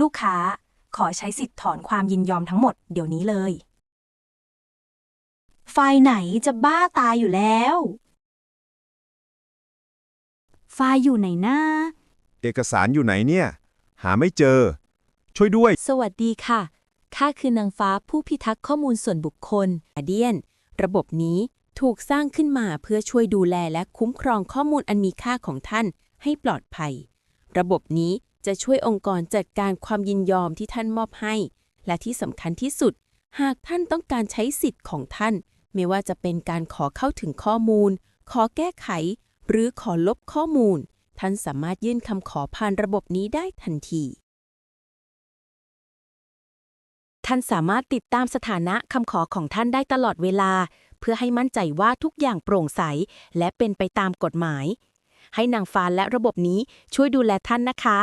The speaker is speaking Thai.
ลูกค้า ขอใช้สิทธิ์ถอนความยินยอมทั้งหมดเดี๋ยวนี้เลยไฟล์ไหนจะบ้าตายอยู่แล้ว ไฟล์อยู่ไหนนะเอกสารอยู่ไหนเนี่ย หาไม่เจอ ช่วยด้วย สวัสดีค่ะ ข้าคือนางฟ้าผู้พิทักษ์ข้อมูลส่วนบุคคลอเดียน ระบบนี้ถูกสร้างขึ้นมาเพื่อช่วยดูแลและคุ้มครองข้อมูลอันมีค่าของท่านให้ปลอดภัย ระบบนี้ จะช่วยองค์กรจัดการความยินยอมที่ท่านมอบให้ และที่สำคัญที่สุด หากท่านต้องการใช้สิทธิ์ของท่าน ไม่ว่าจะเป็นการขอเข้าถึงข้อมูล ขอแก้ไข หรือขอลบข้อมูล ท่านสามารถยื่นคำขอผ่านระบบนี้ได้ทันที ท่านสามารถติดตามสถานะคำขอของท่านได้ตลอดเวลา เพื่อให้มั่นใจว่าทุกอย่างโปร่งใส และเป็นไปตามกฎหมายให้นางฟ้าและระบบนี้ช่วยดูแลท่านนะคะ